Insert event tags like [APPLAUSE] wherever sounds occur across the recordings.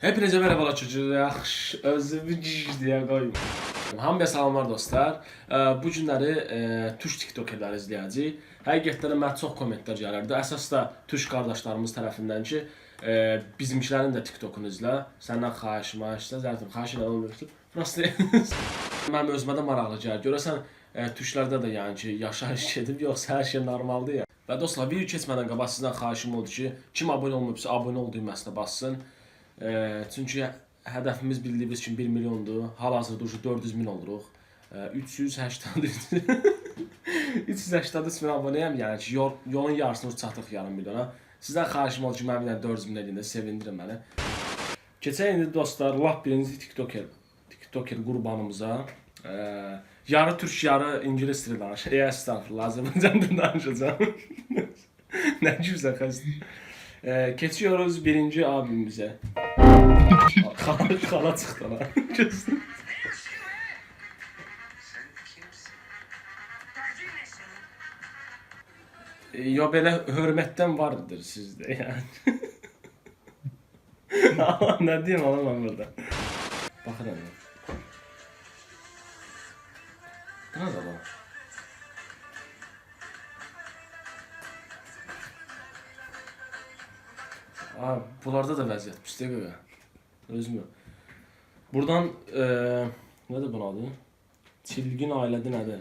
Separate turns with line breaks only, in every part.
Hepinize merhabalar çocuklar. Özümü ciş diye koyayım. Hamıya salamlar dostlar. Ee, Bu günləri e, Türk TikTokerləri izləyəcəyik. Həqiqətən mənə çox kommentlər gəlirdi. Əsas da Türk qardaşlarımız tərəfindən ki, e, bizimkilərin də TikTokunu izlə. Səndən xahişim, xahişlə, zərtim, xahiş edən olmuyor. Prosta [LAUGHS] mənim özümə də maraqlı gəlir. Görəsən e, Türklərdə də yəni ki, yaşayış gedib yoxsa hər şey normaldır ya. Və dostlar, video keçmədən qabaq sizdən xahişim oldu ki, kim abunə olmayıbsa, abunə ol düyməsinə bassın. Ee, çünkü hedefimiz bildiğimiz için 1 milyondu. Hal-hazırda ucu 400 min oluruq. Ee, 380 383 [LAUGHS] min aboneyəm, yəni ki, yol, yolun yarısını çatdıq yarım milyona. Sizdən xahişim oldu ki, mənim bir dənə 400 min eləyində sevindirin məni. Keçək indi dostlar, lap birinci TikToker TikToker qurbanımıza e, yarı türk, yarı ingilis dili danışır. Ey estağfurullah, Azərbaycan dilində danışacağım. [LAUGHS] ne güzel kız. E, keçiyoruz birinci abimize. Xala çıxdı lan. Yo belə hörmətdən vardır. Ama nə deyim oğlum ben burada. Baxıram. ya. Bu da var? Abi bunlarda da vəziyyət pisdə görə. Özümü. Buradan eee nədir bunun adı? Çilgin ailədə nədir?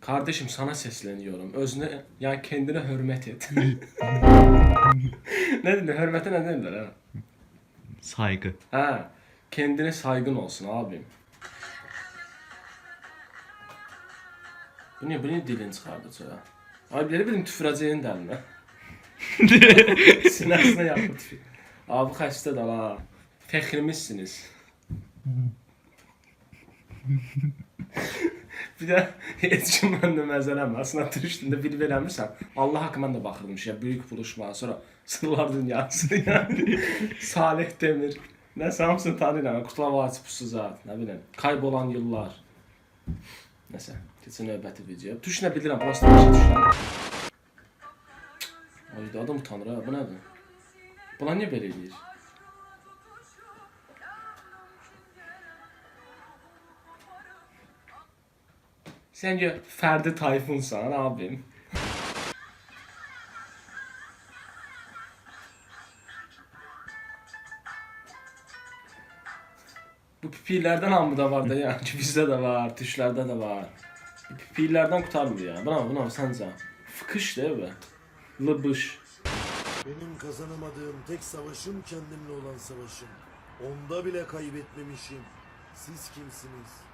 Kardeşim sana sesleniyorum. Özüne yani kendine hürmet et. [LAUGHS] ne dedi? Hürmete ne dediler ha?
Saygı.
Ha. Kendine saygın olsun abim. Bu ne? Bu ne dilin çıkardı çoğa? Abi biri benim tüfüreceğin derine. [LAUGHS] Sinasına yaptı tüfür. Abi xəstə də la. Fəxrimizsiniz. [LAUGHS] bir də heç kim məndə məzələm. Aslında türkdündə bir verəmirsən. Allah haqqı mən də baxırdım şey, böyük buluşma, sonra sırlar dünyası yani. [LAUGHS] Salih Demir. Nə hamısını tanıyıram. Kutla Vasif Pusuzat, nə bilim. Kaybolan yıllar. Nəsə, keçən növbəti video. Türk nə bilirəm, prosta başa düşürəm. Ay, adam utanır ha. Bu nədir? Bunlar niyə belə eləyir? Sence Ferdi Tayfunsan abim. Bu pipillerden hamıda var da yani [LAUGHS] bizde de var, tüşlerde de var. Pipillerden kurtarmıyor ya. Bravo, bravo sence. Fıkış değil mi? Lıbış.
Benim kazanamadığım tek savaşım kendimle olan savaşım. Onda bile kaybetmemişim. Siz kimsiniz?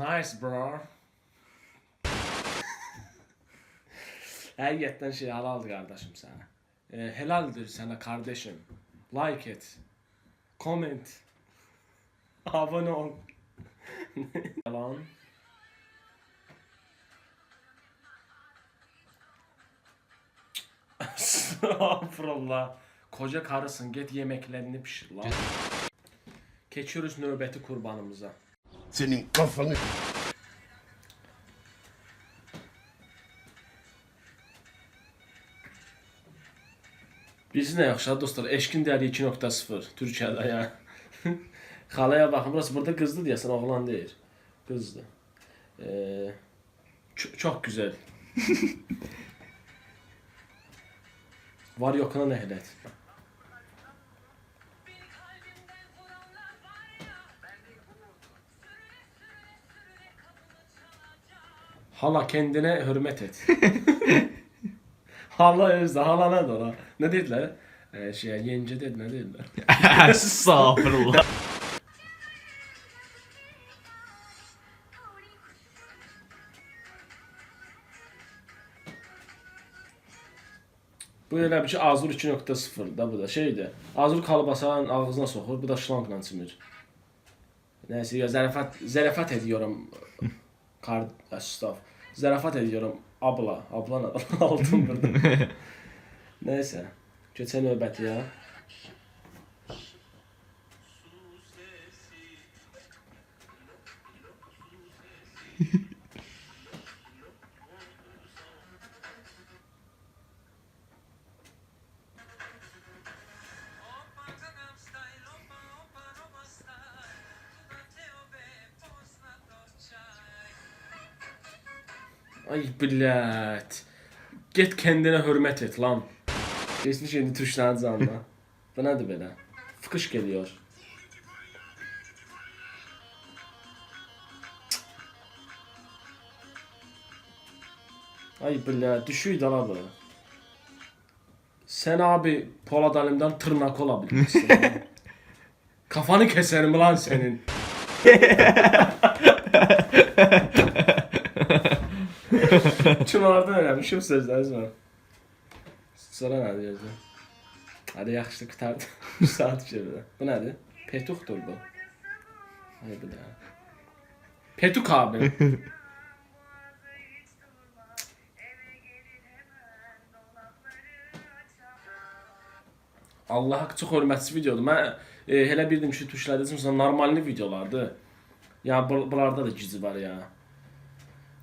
Nice bro. Həqiqətdən şey halaldır qardaşım sənə. E, helaldir sənə kardeşim. Like et. Comment. [LAUGHS] Abone ol. Yalan. Estağfurullah. Koca karısın git yemeklerini pişir lan. Keçiyoruz növbəti qurbanımıza.
Senin kafanı...
Birisi nə yaxşı dostlar, Eşkin Dəri 2.0 Türkiyədə ya. [LAUGHS] Xalaya baxın, burası burada qızdı deyəsən, oğlan deyil. Qızdı. Ee, çox gözəl. [LAUGHS] Var yoxuna nəhlət. Hala kendine hürmet et. [LAUGHS] hala özde, hala ne de ona? Ne dediler? Ee, şey, yenge dedi, ne dediler? [LAUGHS]
Estağfurullah.
Bu elə bir ki Azur 2.0 da bu da şeydir. Azur kalbasanın ağzına soxur, bu da şlankla çimir. Neyse ya zərafət zərafət ediyorum. [LAUGHS] Kar staf. Zərafət ediyorum abla. Abla nə? [LAUGHS] Aldım burada. [LAUGHS] Neyse. Keçən növbəti ya. Ay blət. Get kendine hürmet et lan. Geçmiş şimdi tuşların zanına. Bu nədir belə? Fıkış geliyor. Ay blə, düşüydü ala bu. Sen abi Polat Alem'den tırnak olabilirsin. [LAUGHS] Kafanı keserim lan senin. [LAUGHS] Çınardan öyrənmişim sözləriniz var. Sonra nə deyəcəm? Hadi yaxşı qutardı. Bir saat bir şeydə. Bu nədir? Petuqdur bu. Ay bu da. Petuk abi. [LAUGHS] Allah haqqı çox hörmətsiz videodur. Mən e, elə bildim ki, tuşladığım normalni videolardır. Ya bu, bunlarda da gizi var ya.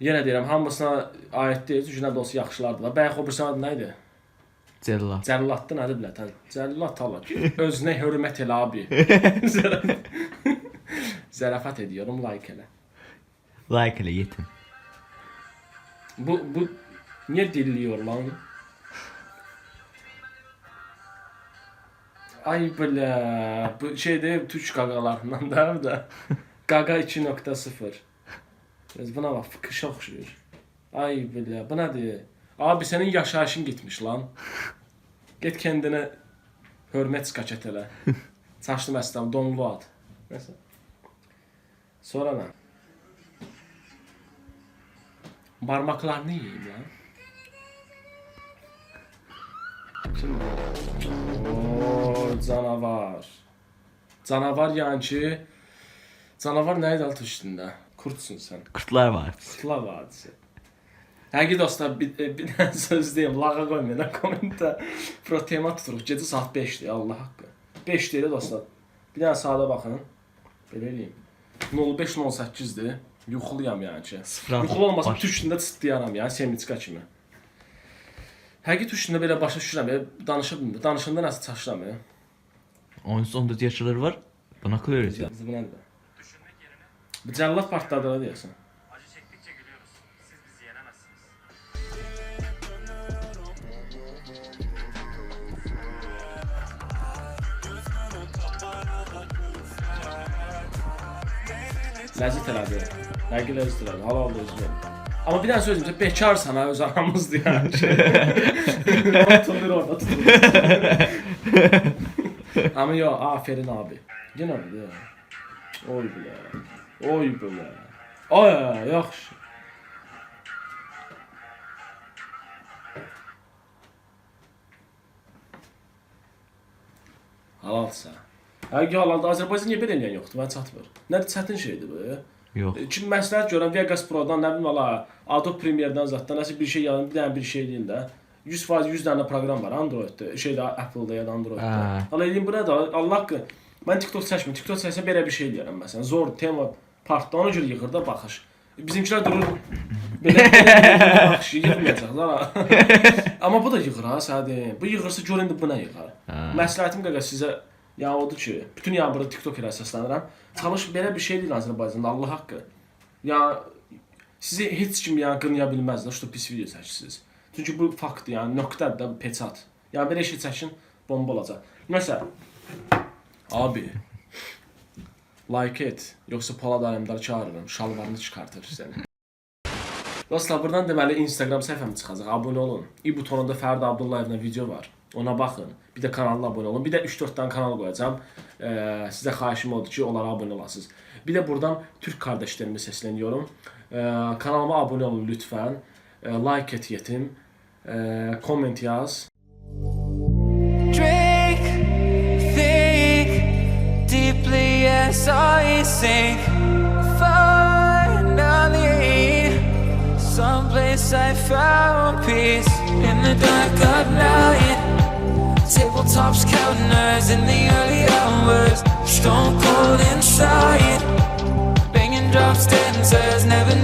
Yenə deyirəm, hamısına aid deyil, çünki nə də olsa yaxşılardır. da. Bayaq o birisi nə idi?
Cellat.
Cəlladdı nədir bilətən? Cəllat Allah. Özünə hörmət elə abi. [LAUGHS] Zərafət- ediyorum, like elə.
Like elə yetim.
Bu bu niyə dilliyor lan? Ay belə bu şeydə Türk qaqalarından da da. Qaqa 2.0. Biz buna bax fıkışa oxşuyur. Ay belə bu nədir? Abi sənin yaşayışın gitmiş lan. Get kendine hörmət skaçət elə. [LAUGHS] Çaşdı məsələn donlu ad. Nəsə. Sonra nə? Barmaklarını yiyeyim lan. Şimdi. Oo, canavar. Canavar yani ki Canavar nə idi alt üstündə? Kurtsun sən.
Qurtlar var.
Kutla vadisi. Həqiqi dostlar bir, e, bir dənə [LAUGHS] söz deyim, lağa qoymayın kommentdə. Pro tema tuturuq. Gecə saat 5-dir Allah haqqı. 5 deyil dostlar. Bir dənə saata baxın. Belə eləyim. 05-18-dir. Yuxuluyam yəni ki. Yuxulu olmasa tuşunda çıtlayaram yəni semiçka kimi. Həqiqi tuşunda belə başa düşürəm, ya, danışa bilmirəm. Danışanda nəsə çaşıram ya.
Onsuz onda yaşlılar var. Buna akıl öğretiyor.
Bu nədir? Bu cəllat partladı nə deyirsən?
Acı çektikçe gülüyoruz. Siz bizi yenemezsiniz.
Ləzzət elədi. Həqiqi ləzzət elədi. Halal da özünə. Amma bir dənə söz deyim, bekarsan ha öz anamızdır yəni. Oturur [LAUGHS] orada tutur. Amma yo, aferin abi. Bir də. Oy bilə. Oy bilə. Ay, yaxşı. Halalsa. Həqiqi halalda Azərbaycan niyə belə eləyən yoxdur? Mən çatmır. Nədir çətin şeydir bu?
Yok.
Kim məsləhət görən Vegas Pro-dan, nə bilim valla Adobe Premiere-dən zətdən nəsə bir şey yazın, bir dənə bir şey deyin də. 100% 100 dənə proqram var Android-də, şeydə Apple-da ya da Android-da.
Hə.
Hala eləyim bura da Allah haqqı. Mən TikTok çəkmirəm. TikTok çəksə belə bir şey deyərəm məsələn. Zor tema partdan o cür yığır da baxış. Bizimkilər durur belə, belə baxış yığmayacaqlar. [LAUGHS] Amma bu da yığır ha sədə. Bu yığırsa gör indi bu nə yığar. Məsləhətim qaqa sizə ya odur ki, bütün yağmuru TikTok ilə səslənirəm. Çalış belə bir şey deyil Azərbaycanda Allah haqqı. Ya sizi heç kim yəni qınaya bilməz də, şu pis video çəkirsiniz. Çünki bu faktdır, yəni nöqtədir də bu peçat. Yəni belə şey çəkin bomba olacaq. Məsələn abi like et, yoxsa Polad Alemdar çağırırım, şalvarını çıxartır səni. Dostlar, buradan deməli Instagram səhifəm çıxacaq. Abunə olun. İ butonunda Fərd Abdullayevlə video var. Ona baxın. Bir də kanala abunə olun. Bir də 3-4 dənə kanal qoyacağam. Ee, sizə xahişim odur ki, onlara abunə olasınız. Bir də buradan Türk kardeşlerimi səsləniyorum. Ee, kanalıma abunə olun lütfən. Ee, like et yetim. Ee, comment yaz.
As I sink. Finally, someplace I found peace in the dark of night. Tabletops counters in the early hours, stone cold inside. Banging drop stanzas, never